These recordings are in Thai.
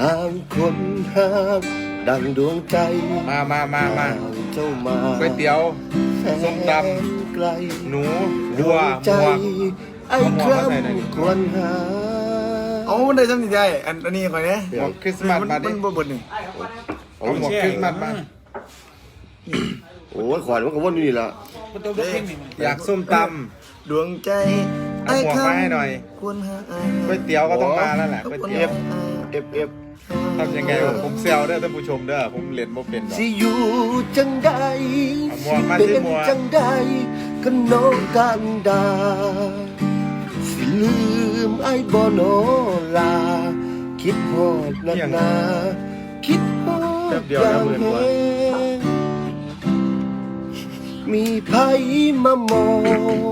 ห่างคนห่างดังดวงใจมามามามาห่งเจ้ามาก๋วยเตี๋ยวแสนส้มตไกลหนูดวัววงใจหมวกไอ้เอาหมควกมาใส่หน่อยำควรหาเอามันได้จำสิได้อันอันนี้ข่อยเนี่ยหมวกคริสต์มาสมาดิมันบ่เบิดนี่เอาหมวกคริสต์มาสมาโอ้ยขวานมันก็วนอยู่นี่ละอยากส้มตดวงใจเอาหมวกมาให้หน่อยควรหาำก๋วยเตี๋ยวก็ต้องมาแล้วแหละก๋วยเตี๋ยวเอฟเอฟ ทำยังไงวะผมเซลเด้อท่านผู้ชมเด้อผมเล่นบ่เป็นดอกสิอยู่จังใดเอาหมวกมาเป็สินหมวกจังใดก็น้องกันดา สิลืมไอ้บ่โนลา คิดฮอดนักหนาคิดฮอดอย่างแหงมีไผมามอ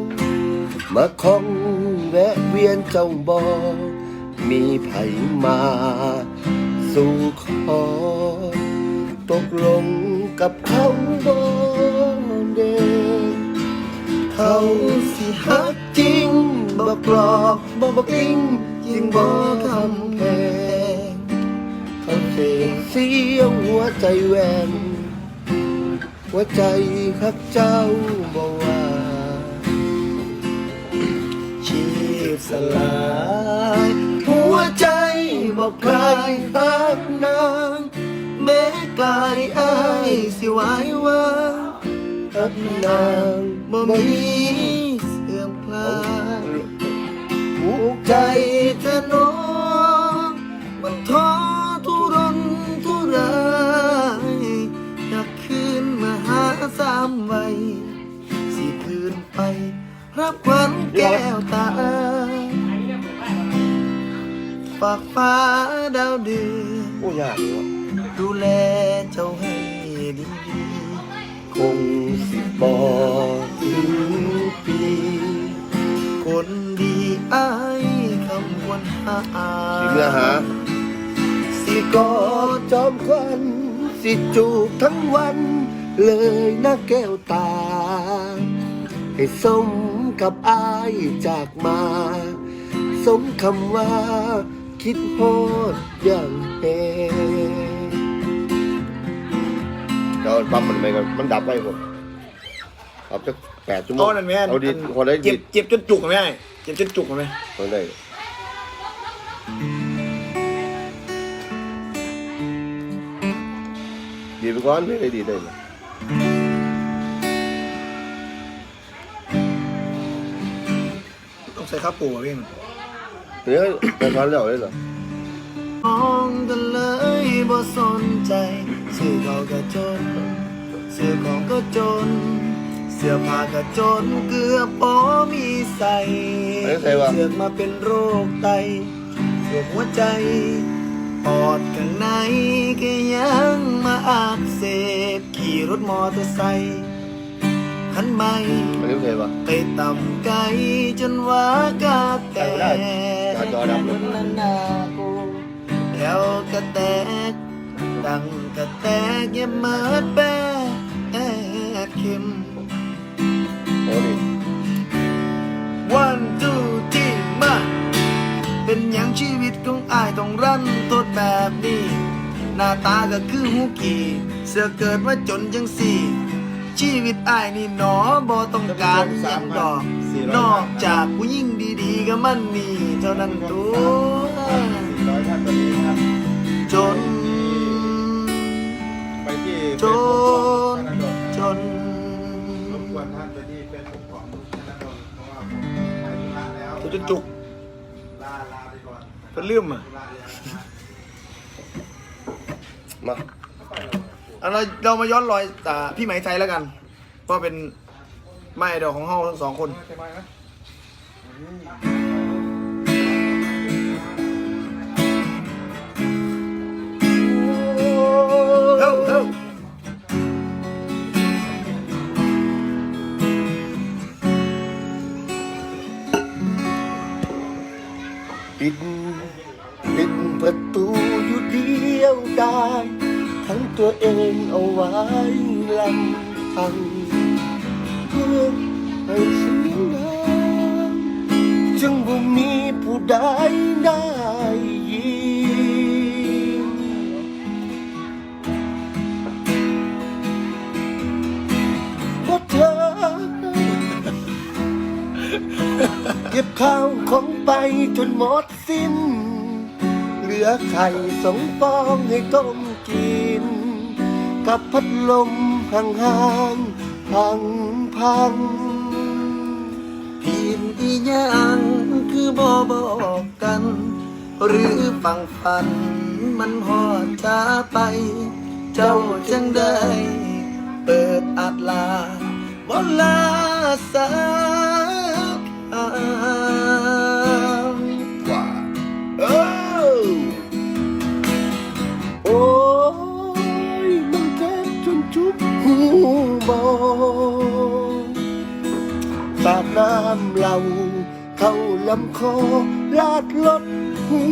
ง มาคองแวะเวียนจ้องบอมีไผมา สู่ขอ ตกลงกับเขาบ่เด้เขาสิฮักจริงบอกหลอกบอกกลิ้งจริงบอกคำแพงเขาเสียเสียงหัวใจแหวนหัวใจฮักเจ้าบอกว่าชีพสลายหัวใจ บอกใครฮักนางแม้กายอายสิวายว่างฮักนางบ่มีเสื่อมคลายผูกใจเธอน้องมันท้อทุรนทุรายอยากคืนมาหาสามไว้สิคืนไป รับขวัญแก้วตา ฝากฟ้าดาวเดือนโอ้ยากเลยวะดูแลเจ้าให้ดีคงสิบอถึงปี คนดีอ้ายคำควรหาสิเมื่อหา สิกอดจอมควันสิจูบทั้งวัน เลยนะแก้วตา ให้สมกับอายจากมา สมคำว่า คิดโหดอย่างแหงเราปั๊มมันไปก่อนมันดับไปผมเอาจะแปดชั่วโมงเอานั่นแม่เอาดีพอได้เจ็ดีบเจ็บจนจุกไหมไอ้เจ็บจนจุกไหมพอได้ดีไปก่อนไม่ได้ดีได้เลยต้องใส่ข้าวปูอะพี่ เฮ้ยไปพันแล้วเลยเหรอมองกันเลยบ่สนใจซื้อเขาวก็จนซื้อของก็จน เสื้อผ้าก็จนเกือบบ่มีใส่ไม่ใส่วะ เสือกมาเป็นโรคไตเสือกหัวใจ ปอดข้างในก็ยังมาอักเสบขี่รถมอเตอร์ไซค์คันใหม่อันนี้ใช่ปะ ไปต่ำไกลจนว่ากาแตใส่ก ไม่ได้จอดำเลยนั่นนากูแล้วก็แตกดังก็แตกเย็บเมิดแปะแอบเข็มโอ้ดิ one two three มาเป็นอย่างชีวิตของอายต้องรันทดแบบนี้ หน้าตาก็คือหูกี่เสือเกิดว่าจนจังสี่ ชีวิตอายนี่หนอบ่ต้องการหยังดอก นอกจากผู้หญิงดี ๆก็มันมีเท่านั้นตัวร้อยท่านตอนนี้ครับ จน ไปที่จน จนรบกวนท่านไปที่เฟซบุ๊กของธนดลเพราะว่าผมไปธุระแล้วจนจุกลาลาไปก่อนเป็นลืมอะมาเอาเราเรามาย้อนรอยอ่พี่ไหมไทยแล้วกันเพราะเป็นไม่เดียวของเฮาทั้งสองคน ปิดปิดประตูอยู่เดียวได้ทั้งตัวเองเอาไว้ลำพังเพื่อให้เสียงดั ได้ยินเพาเธอเก็บข้าวของไปจนหมดสิ้น เหลือไข่สองฟองให้ต้มกิน กับพัดลมห่างๆพังพังพิมพ์อีหยัง คือบ่บอกกัน หรือฟังฝัน มันหอดช้าไป เจ้าจังได้ เปิดอัดลาบลาสักครั้งว่าเออโอ้ยมันเจ็บจนจุกหูบอสาดน้ำเหล่าเข้า ลำคอลาดลดหั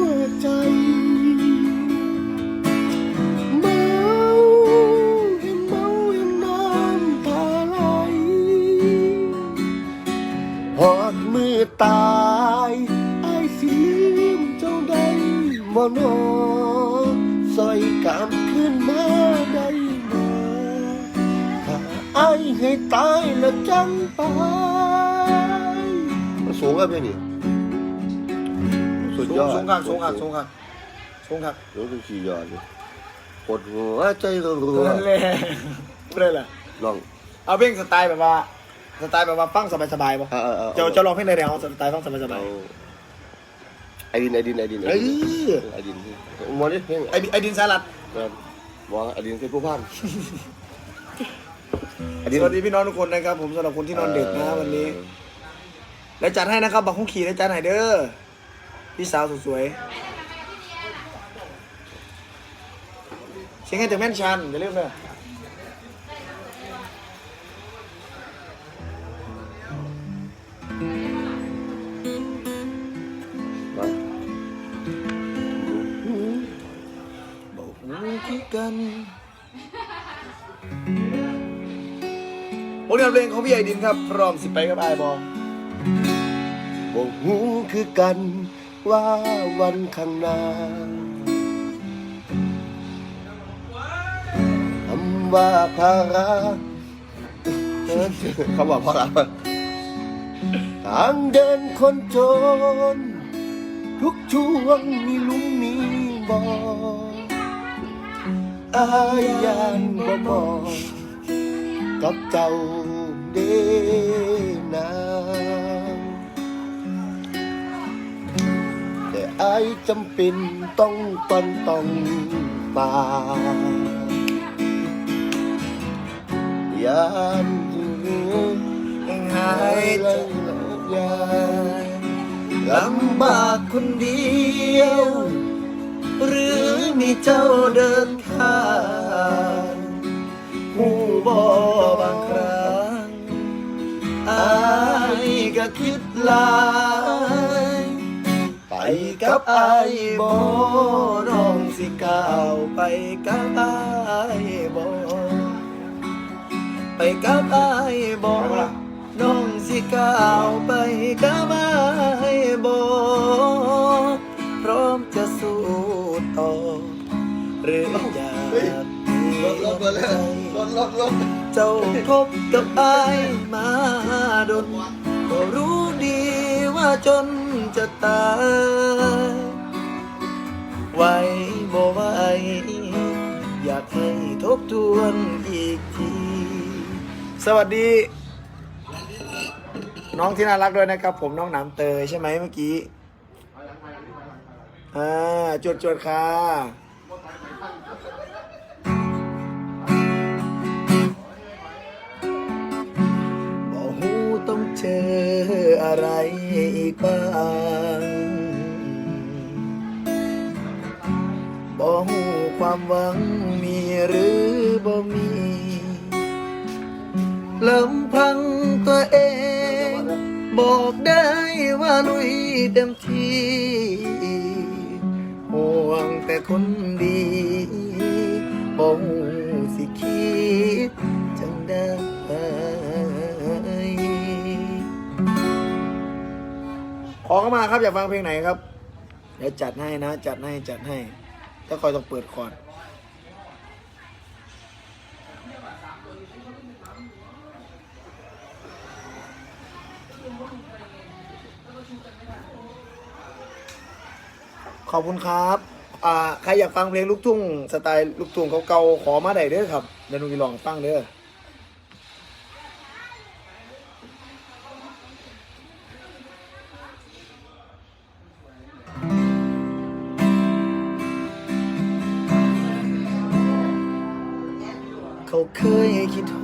วใจ เมาเห็นเมาเห็นน้ำตาไหลหอดมือตายไอ้สีลืมเจ้าได้บ่นซอยกามขึ้นมาได้มาถ้าไอ้ให้ตายแล้วจังไปมัน สูงอะเพี่นี่สุดยอดสูงครับสูงครับสูงครับสูงครับรู้สึกขี่ยอดเลยปวดหัวใจรัวนั่นแหละพูดได้ละๆลองเอาเพลงสไตล์แบบว่าสไตล์แบบว่าฟังสบายๆป่ะเอาเอาเอาจะจะลองเพลงในแนวสไตล์ฟังสเอาบายไอดินไอดินไอดินๆเอ้ยไอดินมอนี่เพลงไอดิไอดินสารัดครับบอกว่าอดีตเป็นผู้พันอดีสตวัสดีพี่น้องทุกคนนะครับผมสำหรับคนที่นอนดึกนะวันนี้ และจัดให้นะครับบักคุ้งขี่และจัดให้เด้อพี่สาวสวยเชียงให้ถึงแม่นชันอย่าลืมเด้อบอกหูคือกันผลงานเพลงของพี่ไอดินครับ พร้อมสิไปกับไอบอ บอกหูคือกันว่าวันข้างหน้าคำว่าภาระเออคำว่าภาระทางเดินคนจน ทุกช่วงมีลุมมีบ่ออายยานบ่บอกกับเจ้าเดนา อายจำเป็นต้องปันต้องปายานอยู่ยังหายยใจยานลำบากคนเดียว หรือมีเจ้าเดินข้างหูบอบางครั้งอายก็คิดลา กักับบอาอายยบบออน้องสิก้าวไปกับไอายบไปกับไอายบน้องสิก้าวไปกับไอายบพร้อมจะสู้ต่อหรืออยากรถรถมาแล้วรถรถรถเจ้าคบกับไอมาดนก็รู้ดีว่าจน จะตายไหวบ่ไหวอยากให้ทบทวนอีกที สวัสดี น้องที่น่ารักด้วยนะครับ ผมน้องหนามเตยใช่ไหมเมื่อกี้อ่าจวดจวดค่ะ เจออะไรอีกบ้างบ่หูความหวังมีหรือบ่มีลำพังตัวเอง บอกได้ว่าลุยเต็มที่ห่วงแต่คนดีบ่หูามาครับอยากฟังเพลงไหนครับ เดี๋ยวจัดให้นะ จัดให้จัดให้ ถ้าคอยต้องเปิดคอร์ดขอบคุณครับอ่าใครอยากฟังเพลงลูกทุ่งสไตล์ลูกทุ่งเก่าๆขอมาได้เด้อครับเดี๋ยวหนูไปลองฟังเด้อ เขาเคยคิดโท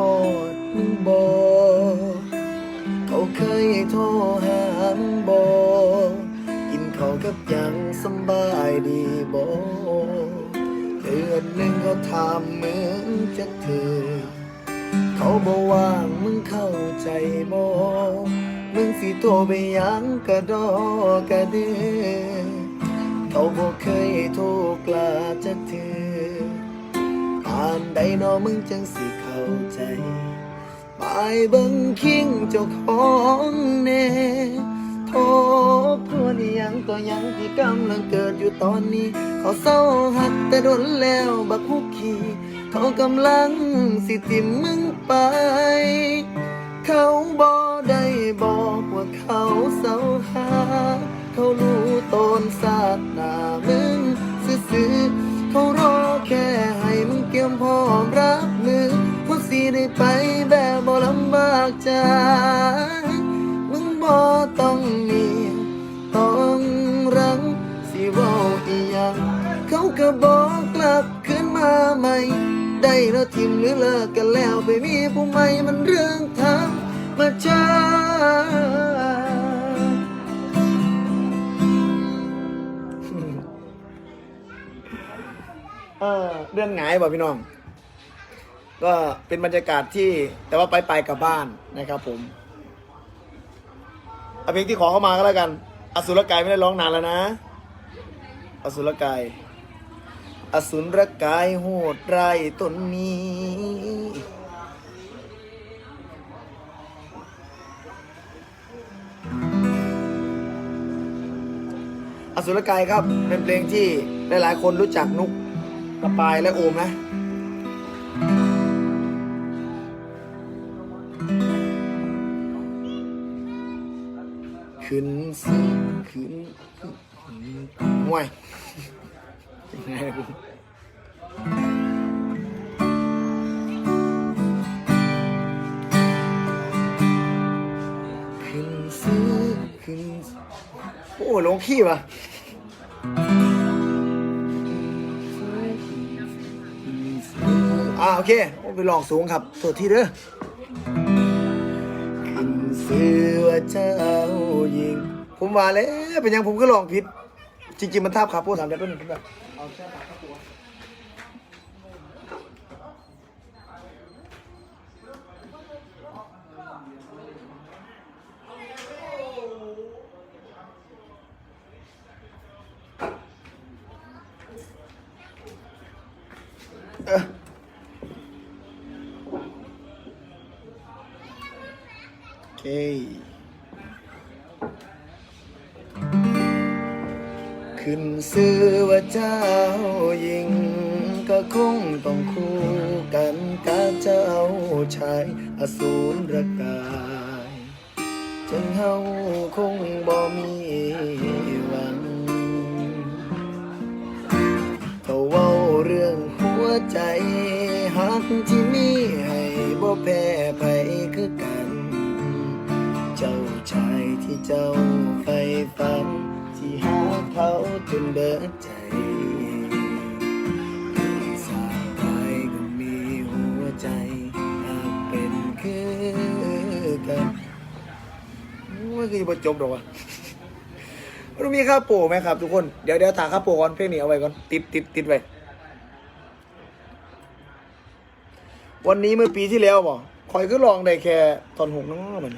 ษมึงบอเขาเคยโทรหามึงบอกินเขากับยังสบายดีบอเดือนหนึ่งเขาถามมึงจะเธอ เขาบอกว่างมึงเข้าใจบอมึงสิโทรไปยังกระดอกระเดือเขาบอกเคยโทรกลาจะเธอานใดนอมึงจังสิเข้าใจไปเบิ่งคิงเจ้าของแน่ทบทวนอหยังต่อหยังที่กำลังเกิดอยู่ตอนนี้ เขาเศร้าหักแต่โดนแล้วบักฮุกขี่เขากำลังสิติมมึงไป เขาบอกได้บอกว่าเขาเศร้าหาเขารู้ตนศาสตร์หน้ามึงซื่อๆเขารอแค่ให้มึง เตรียมพร้อมรับมือเพราะสิได้ไปแบบบ่ลำบากใจมึงบ่ต้องมีต้องรังสิเว่าอีหยังเขาก็บอกกลับขึ้นมาใหม่ ได้แล้วทิมหรือเลิกกันแล้วไปมีผู้ใหม่มันเรื่องธรรมชา เออเรื่องหงายบ่พี่น้อง ก็เป็นบรรยากาศที่แต่ว่าไปไปกับบ้านนะครับ ผมเอาเพลงที่ขอเข้ามาก็แล้วกัน อสุรกายไม่ได้ร้องนานแล้วนะ อสุรกาย อสุรกายโหดไรายตนนี้อสุรกายครับเป็นเพลงที่หลายๆ คนรู้จักนุก กระปายและโอมนะ ขึ้นสิขึ้นมวยขึ้นสิขึ้น โอ้ลงขี้ว่ะ โอเคไปลองสูงครับตัวที่เด้อขึ้นเสือเจ้าหญิง ผมว่าแล้วเป็นยังผมก็ลองผิด จริงๆมันทาบขาโป้ถามได้ต้นหนึ่งแบบเออ เคขึ้นซื้อว่าเจ้าหญิง ก็คงต้องคู่กันกับเจ้าชายอสูรกายจนเฮาคงบ่มีหวังเขาเว้าเรื่องหัวใจหักที่มีให้บ่แพ้ ที่เจ้าไฟฝัน ที่หาเขาจนเบิดใจสาไทยก็มีหัวใจหากเป็นคือกันว่าคือบ่จบหรอวะมันมีค่าโปรไหมครับทุกคน เดี๋ยวเดี๋ยวถามค่าโปรก่อนเพลงนี้เอาไว้ก่อน ติดติดติดไว้ วันนี้เมื่อปีที่แล้วบอคอยก็ลองได้แค่ตอนหกน้องมัน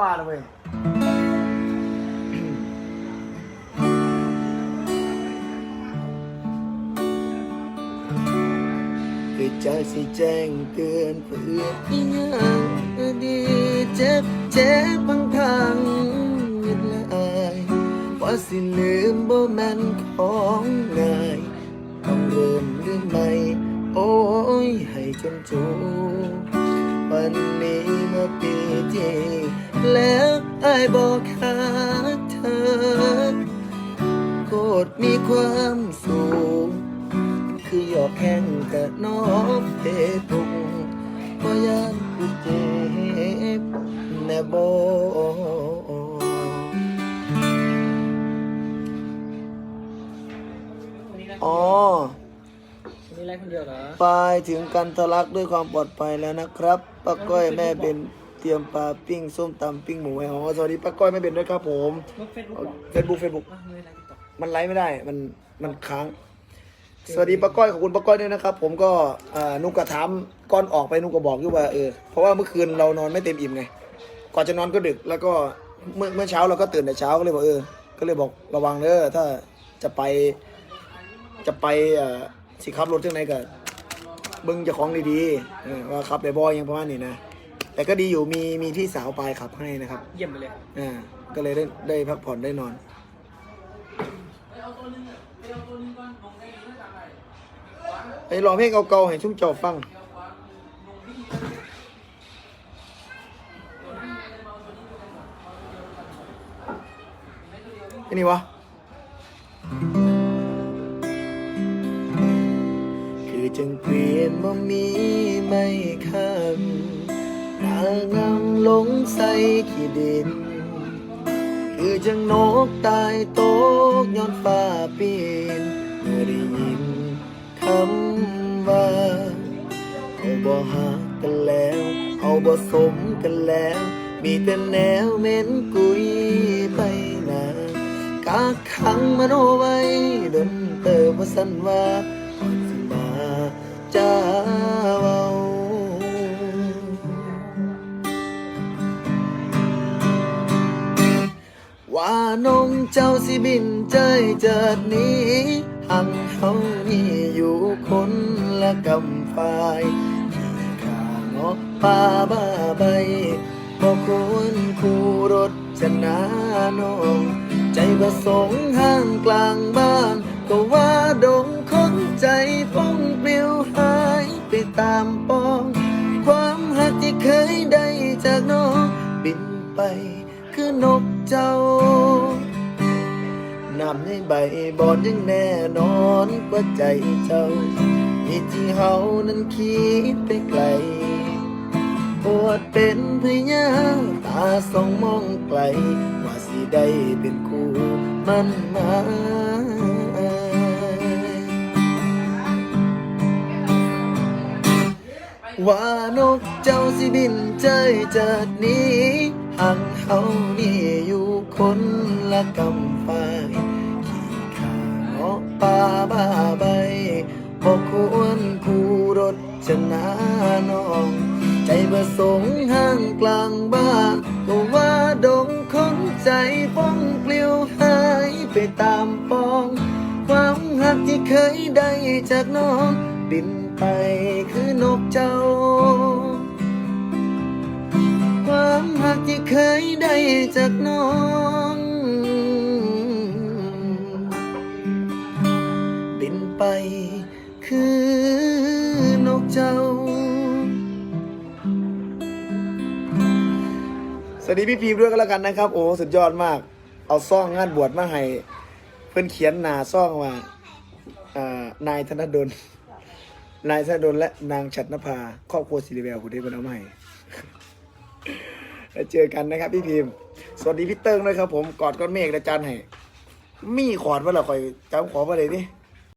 ว่าเลยเว้ยคือจสิแจ้งเตือนเพื่ออีหยังดีเจ็บเจ็บพังพังยึดละอายว่าสิลืมบ่แม่นของง่ายต้องเริ่มเรื่องใหม่โอ้ยให้จนจูวันนี้มื่อปีที่ แล้วไอ้บอกหาเธอโคตรมีความสูง คือหยอกแข้งกับน้องเพตุงก็ยันกูเจ็บแน่บอ๋อวันนี้ไรคนเดียวเหรอ ไปถึงกันทะลักด้วยความปลอดภัยแล้วนะครับป้าก้อยแม่เป็น เตรียมปลาปิ้งส้มตำปิ้งหมูไว้อ๋อสวัสดีป้าก้อยแม่เป็นด้วยครับผมเฟซบุ๊กเฟซบุ๊กเฟซบุ๊กมันไลฟ์ไม่ได้มันมันค้าง สวัสดีป้าก้อยขอบคุณป้าก้อยด้วยนะครับ ผมก็อ่านุกกระถามก่อนออกไปนุกก็บอกอยู่ว่าเออเพราะว่าเมื่อคืนเรานอนไม่เต็มอิ่มไงก่อนจะนอนก็ดึกแล้วก็เมื่อเมื่อเช้าเราก็ตื่นแต่เช้าก็เลยบอกเออ ก็เลยบอกระวังเด้อถ้าจะไปจะไปอ่าสิขับรถจังไหนก็บิ้งจะของดีๆว่าขับได้บ่ยังประมาณนี้นะ แต่ก็ดีอยู่มีมีพี่สาวปลายขับให้นะครับเยี่ยมไปเลยอ่าก็เลยได้ได้พักผ่อนได้นอนไปร้องเพลงเก่าๆให้ชุ่มเจ้าฟังไอ้นี่วะ คือจังเปลี่ยนบ่มีไม่คำ นางงหลงใส่ขี้ดิน คือจังนกตายตกย้อนฟ้าปีนเมื่อได้ยินคำว่าเขาบ่หักกันแล้วเขาบ่สมกันแล้ว มีแต่แนวเม็นกุยไปนากาขังมโนไว้ดนเติมว่าสันว่าก่อนสิมาจ้าานงเจ้าสิบินใจเจิดนี้หังเขานี่อยู่คนละกำฝ่ายขี่ขาเงาะป่าบ้าใบบอกควรคู่รถจะนาน้องใจประสงค์ห้างกลางบ้าน ก็ว่าดงคนใจป้องปลิวหายไปตามปอง ความหักที่เคยได้จากน้องบินไปคือนก เจ้านำให้ใบบอนยังแน่นอนกว่าใจเจ้าที่ที่เฮานั้นคิดไปไกลปวดเป็นพยาตาสองมองไกล ว่าสิได้เป็นคู่มันหมายว่านกเจ้าสิบินใจจากนี้ ห่างเฮานี่อยู่คนละกำฝ่ายขี่ขาเงาะป่าบ้าใบบอกควรคู่รถชนะน้อง ใจประสงค์ห้างกลางบ้านก็ว่าดงคนใจป้องเปลิวหายไปตามปอง ความหักที่เคยได้จากน้อง บินไปคือนกเจ้า ความหักที่เคยได้จากน้อง บินไปคือนกเจ้า สวัสดีพี่พีมด้วยก็แล้วกันนะครับ โอ้สุดยอดมาก เอาซ่องงานบวชมาให้ เพื่อนเขียนหนาซ่องว่าอ่านายธนดลนายธนดลและนางฉัตรนภาครอบครัวสิริแววผู้ได้เป็นเอามาใหม่ แล้วเจอกันนะครับพี่พิมพ์ สวัสดีพี่เติ้งด้วยครับผมกอดก้อนเมฆและจันให้มีขอดว่าเราคอยจำขอมาเลยดิ